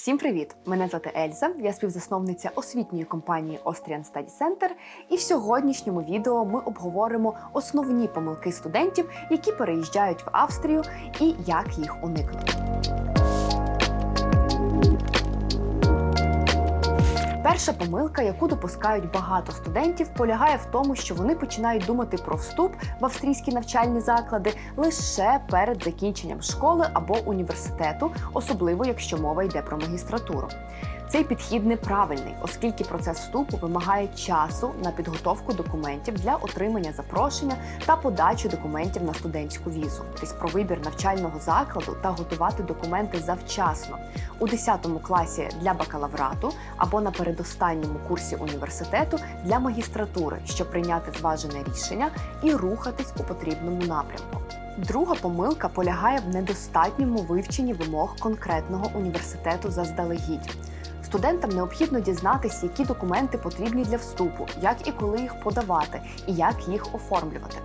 Всім привіт! Мене звати Ельза, я співзасновниця освітньої компанії Austrian Study Center. І в сьогоднішньому відео ми обговоримо основні помилки студентів, які переїжджають в Австрію, і як їх уникнути. Перша помилка, яку допускають багато студентів, полягає в тому, що вони починають думати про вступ в австрійські навчальні заклади лише перед закінченням школи або університету, особливо якщо мова йде про магістратуру. Цей підхід неправильний, оскільки процес вступу вимагає часу на підготовку документів для отримання запрошення та подачу документів на студентську візу, тобто про вибір навчального закладу та готувати документи завчасно у 10 класі для бакалаврату або на передостанньому курсі університету для магістратури, щоб прийняти зважене рішення і рухатись у потрібному напрямку. Друга помилка полягає в недостатньому вивченні вимог конкретного університету заздалегідь. Студентам необхідно дізнатися, які документи потрібні для вступу, як і коли їх подавати, і як їх оформлювати.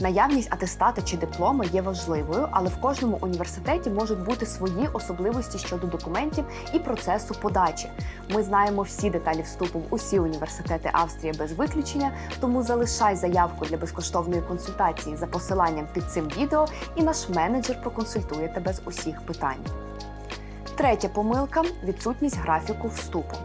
Наявність атестата чи диплома є важливою, але в кожному університеті можуть бути свої особливості щодо документів і процесу подачі. Ми знаємо всі деталі вступу в усі університети Австрії без виключення, тому залишай заявку для безкоштовної консультації за посиланням під цим відео, і наш менеджер проконсультує тебе з усіх питань. Третя помилка відсутність графіку вступу.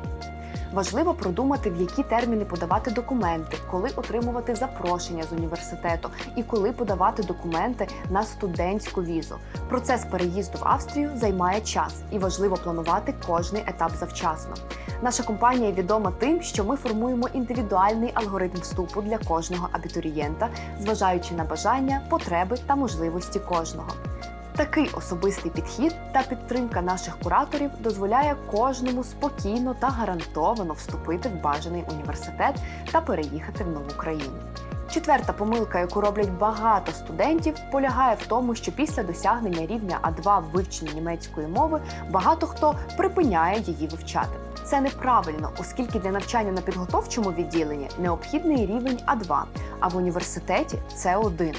Важливо продумати, в які терміни подавати документи, коли отримувати запрошення з університету і коли подавати документи на студентську візу. Процес переїзду в Австрію займає час і важливо планувати кожний етап завчасно. Наша компанія відома тим, що ми формуємо індивідуальний алгоритм вступу для кожного абітурієнта, зважаючи на бажання, потреби та можливості кожного. Такий особистий підхід та підтримка наших кураторів дозволяє кожному спокійно та гарантовано вступити в бажаний університет та переїхати в нову країну. Четверта помилка, яку роблять багато студентів, полягає в тому, що після досягнення рівня А2 в вивченні німецької мови багато хто припиняє її вивчати. Це неправильно, оскільки для навчання на підготовчому відділенні необхідний рівень А2, а в університеті це 1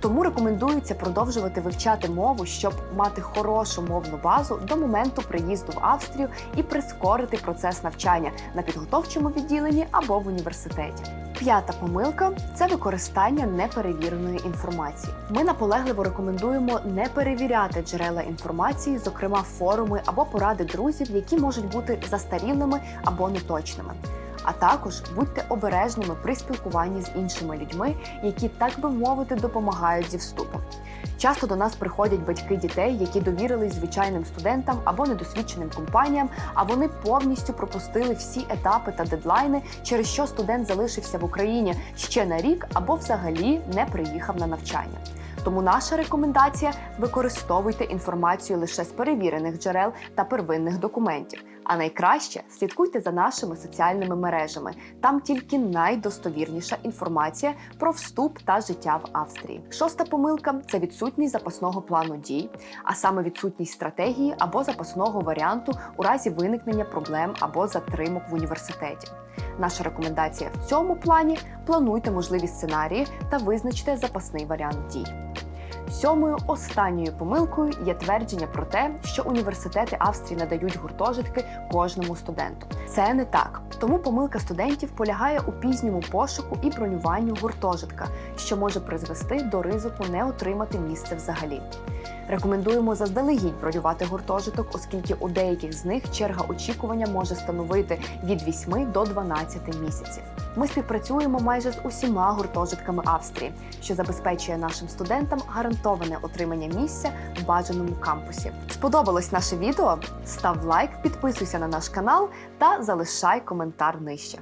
тому рекомендується продовжувати вивчати мову, щоб мати хорошу мовну базу до моменту приїзду в Австрію і прискорити процес навчання на підготовчому відділенні або в університеті. П'ята помилка це використання неперевіреної інформації. Ми наполегливо рекомендуємо не перевіряти джерела інформації, зокрема форуми або поради друзів, які можуть бути застарілими або неточними. А також будьте обережними при спілкуванні з іншими людьми, які, так би мовити, допомагають зі вступом. Часто до нас приходять батьки дітей, які довірились звичайним студентам або недосвідченим компаніям, а вони повністю пропустили всі етапи та дедлайни, через що студент залишився в Україні ще на рік або взагалі не приїхав на навчання. Тому наша рекомендація використовуйте інформацію лише з перевірених джерел та первинних документів. А найкраще слідкуйте за нашими соціальними мережами. Там тільки найдостовірніша інформація про вступ та життя в Австрії. Шоста помилка це відсутність запасного плану дій, а саме відсутність стратегії або запасного варіанту у разі виникнення проблем або затримок в університеті. Наша рекомендація в цьому плані плануйте можливі сценарії та визначте запасний варіант дій. Сьомою останньою помилкою є твердження про те, що університети Австрії надають гуртожитки кожному студенту. Це не так. Тому помилка студентів полягає у пізньому пошуку і бронюванню гуртожитка, що може призвести до ризику не отримати місце взагалі. Рекомендуємо заздалегідь бронювати гуртожиток, оскільки у деяких з них черга очікування може становити від 8 до 12 місяців. Ми співпрацюємо майже з усіма гуртожитками Австрії, що забезпечує нашим студентам гарантоване отримання місця в бажаному кампусі. Сподобалось наше відео? Став лайк, підписуйся на наш канал та залишай коментар нижче.